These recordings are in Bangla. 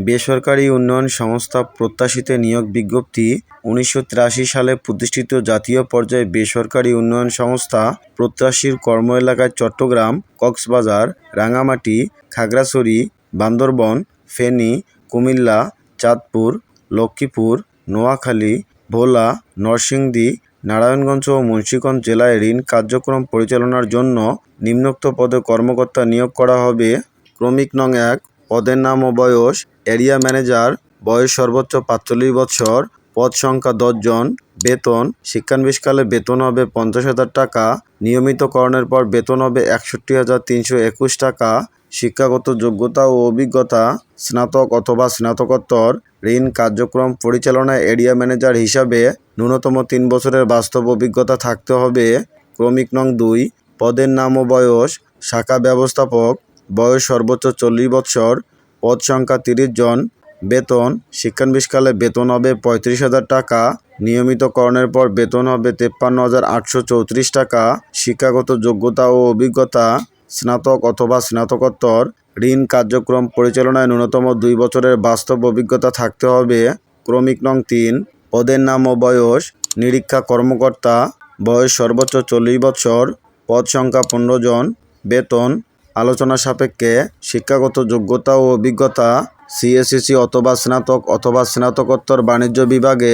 বেসরকারি উন্নয়ন সংস্থা প্রত্যাশিত নিয়োগ বিজ্ঞপ্তি উনিশশো তিরাশি সালে প্রতিষ্ঠিত জাতীয় পর্যায়ে বেসরকারি উন্নয়ন সংস্থা প্রত্যাশীর কর্ম এলাকায় চট্টগ্রাম, কক্সবাজার রাঙামাটি খাগড়াছড়ি, বান্দরবন, ফেনী, কুমিল্লা, চাঁদপুর, লক্ষ্মীপুর, নোয়াখালী, ভোলা, নরসিংদী, নারায়ণগঞ্জ ও মুন্সীগঞ্জ জেলায় ঋণ কার্যক্রম পরিচালনার জন্য নিম্নোক্ত পদে কর্মকর্তা নিয়োগ করা হবে। ক্রমিক নং এক, পদের নাম ও বয়স এরিয়া ম্যানেজার, বয়স সর্বোচ্চ পাঁচচল্লিশ বছর, পদ সংখ্যা দশজন বেতন, শিক্ষানবিশকালে বেতন হবে পঞ্চাশ হাজার টাকা, নিয়মিতকরণের পর বেতন হবে একষট্টি হাজার তিনশো একুশ টাকা, শিক্ষাগত যোগ্যতা ও অভিজ্ঞতা, স্নাতক অথবা স্নাতকোত্তর, ঋণ কার্যক্রম পরিচালনায় এরিয়া ম্যানেজার হিসাবে ন্যূনতম তিন বছরের বাস্তব অভিজ্ঞতা থাকতে হবে, ক্রমিক নং দুই, পদের নাম ও বয়স, শাখা ব্যবস্থাপক, বয়স সর্বোচ্চ চল্লিশ বছর পদ সংখ্যা তিরিশ জন। বেতন, শিক্ষানবিশকালে বেতন হবে পঁয়ত্রিশ হাজার টাকা, নিয়মিতকরণের পর বেতন হবে তেপ্পান্ন হাজার আটশো চৌত্রিশ টাকা, শিক্ষাগত যোগ্যতা ও অভিজ্ঞতা, স্নাতক অথবা স্নাতকোত্তর, ঋণ কার্যক্রম পরিচালনায় ন্যূনতম দুই বছরের বাস্তব অভিজ্ঞতা থাকতে হবে, ক্রমিক নং তিন, পদের নাম ও বয়স, নিরীক্ষা কর্মকর্তা, বয়স সর্বোচ্চ চল্লিশ বছর, পদ সংখ্যা পনেরো জন, বেতন আলোচনা সাপেক্ষে শিক্ষাগত যোগ্যতা ও অভিজ্ঞতা সিএসসিসি অথবা স্নাতক অথবা স্নাতকোত্তর বাণিজ্য বিভাগে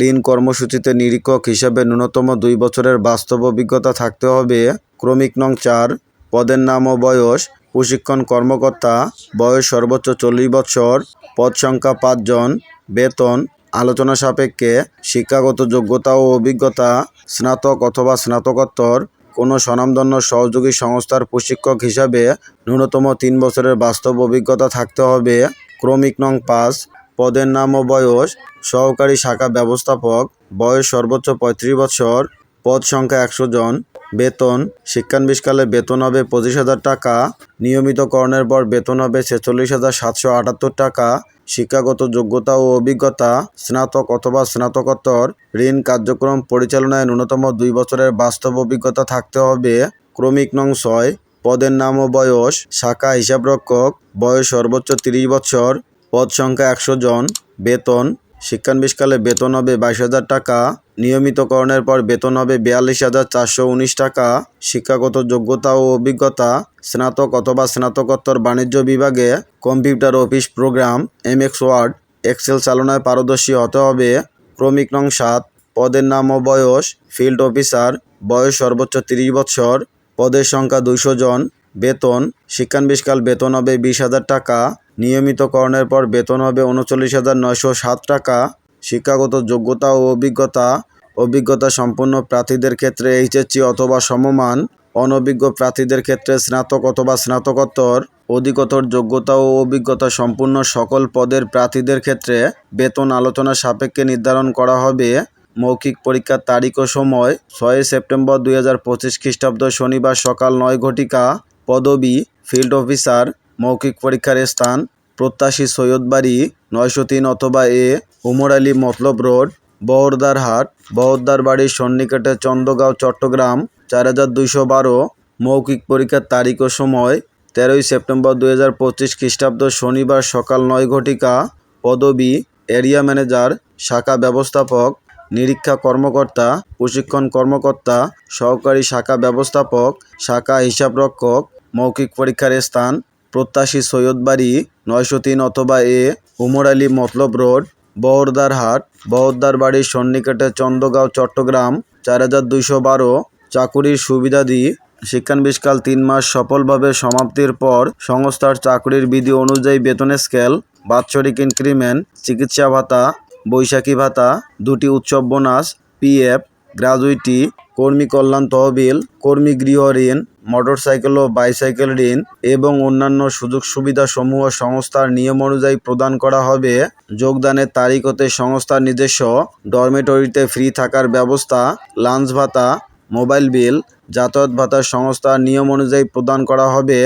ঋণ কর্মসূচিতে নিরীক্ষক হিসাবে ন্যূনতম দুই বছরের বাস্তব অভিজ্ঞতা থাকতে হবে। ক্রমিক নং চার, পদের নাম ও বয়স, প্রশিক্ষণ কর্মকর্তা, বয়স সর্বোচ্চ চল্লিশ বছর, পদ সংখ্যা পাঁচজন বেতন, আলোচনা সাপেক্ষে শিক্ষাগত যোগ্যতা ও অভিজ্ঞতা, স্নাতক অথবা স্নাতকোত্তর কোনো স্বনামধন্য সহযোগী সংস্থার প্রশিক্ষক হিসাবে ন্যূনতম তিন বছরের বাস্তব অভিজ্ঞতা থাকতে হবে। ক্রমিক নং পাঁচ, পদের নাম ও বয়স, সহকারী শাখা ব্যবস্থাপক, বয়স সর্বোচ্চ পঁয়ত্রিশ বছর, পদ সংখ্যা একশো জন। বেতন, শিক্ষানবিশকালে বেতন হবে পঁচিশ হাজার টাকা, নিয়মিতকরণের পর বেতন হবে ছেচল্লিশ হাজার সাতশো আটাত্তর টাকা, শিক্ষাগত যোগ্যতা ও অভিজ্ঞতা, স্নাতক অথবা স্নাতকোত্তর, ঋণ কার্যক্রম পরিচালনায় ন্যূনতম দুই বছরের বাস্তব অভিজ্ঞতা থাকতে হবে, ক্রমিক নং ছয়, পদের নাম ও বয়স, শাখা হিসাবরক্ষক, বয়স সর্বোচ্চ তিরিশ বছর, পদ সংখ্যা একশো জন, বেতন শিক্ষানবিশকালে বেতন হবে বাইশ হাজার টাকা, নিয়মিতকরণের পর বেতন হবে বিয়াল্লিশ হাজার চারশো উনিশ টাকা। শিক্ষাগত যোগ্যতা ও অভিজ্ঞতা, স্নাতক অথবা স্নাতকোত্তর বাণিজ্য বিভাগে computer office program M X Word, Excel চালনায় পারদর্শী হতে হবে। ক্রমিক নং সাত, পদের নাম ও বয়স, ফিল্ড অফিসার, বয়স সর্বোচ্চ তিরিশ বছর, পদের সংখ্যা দুইশো জন, বেতন, শিক্ষানবিশকাল বেতন হবে বিশ হাজার টাকা। নিয়মিতকরণের পর বেতন হবে উনচল্লিশ হাজার নয়শো সাত টাকা। শিক্ষাগত যোগ্যতা ও অভিজ্ঞতা অভিজ্ঞতা সম্পন্ন প্রার্থীদের ক্ষেত্রে এইচএসসি অথবা সমমান, অনভিজ্ঞ প্রার্থীদের ক্ষেত্রে স্নাতক অথবা স্নাতকোত্তর, অধিকতর যোগ্যতা ও অভিজ্ঞতা সম্পূর্ণ সকল পদের প্রার্থীদের ক্ষেত্রে বেতন আলোচনা সাপেক্ষে নির্ধারণ করা হবে। মৌখিক পরীক্ষার তারিখ ও সময় ছয় সেপ্টেম্বর দুই হাজার পঁচিশ খ্রিস্টাব্দ শনিবার সকাল নয় ঘটিকা। পদবি, ফিল্ড অফিসার মৌখিক পরীক্ষার স্থান প্রত্যাশী সৈয়দবাড়ি, নয়শো তিন অথবা এ, উমর আলী মতলব রোড, বহরদার হাট, বহরদার বাড়ির সন্নিকটে চন্দ্রগাঁও চট্টগ্রাম, চার হাজার দুইশো বারো, মৌখিক পরীক্ষার তারিখ ও সময় তেরোই সেপ্টেম্বর দুই হাজার পঁচিশ খ্রিস্টাব্দ শনিবার সকাল নয় ঘটিকা, পদবি, এরিয়া ম্যানেজার, শাখা ব্যবস্থাপক, নিরীক্ষা কর্মকর্তা, প্রশিক্ষণ কর্মকর্তা, সহকারী শাখা ব্যবস্থাপক, শাখা হিসাবরক্ষক, মৌখিক পরীক্ষার স্থান প্রত্যাশী সৈয়দ বাড়ি, নয়শো তিন অথবা এ, উমর আলী মতলব রোড, বহরদার হাট, বহরদার বাড়ির সন্নিকটে চন্দ্রগাঁও চট্টগ্রাম, চার হাজার দুইশো বারো, চাকুরির সুবিধাদি, শিক্ষানবিশকাল তিন মাস সফলভাবে সমাপ্তির পর সংস্থার চাকরির বিধি অনুযায়ী বেতনের স্কেল, বাৎসরিক ইনক্রিমেন্ট, চিকিৎসা ভাতা, বৈশাখী ভাতা, দুটি উৎসব বোনাস পিএফ গ্র্যাজুইটি কর্মী কল্যাণ তহবিল, কর্মী গৃহ ঋণ, মোটরসাইকেল ও বাইসাইকেল ঋণ এবং অন্যান্য সুযোগ সুবিধাসমূহ সংস্থার নিয়ম অনুযায়ী প্রদান করা হবে। যোগদানের তারিখ হতে সংস্থার নিজস্ব ডরমেটরিতে ফ্রি থাকার ব্যবস্থা, লাঞ্চ ভাতা, মোবাইল বিল, যাতায়াত ভাতা সংস্থার নিয়ম অনুযায়ী প্রদান করা হবে।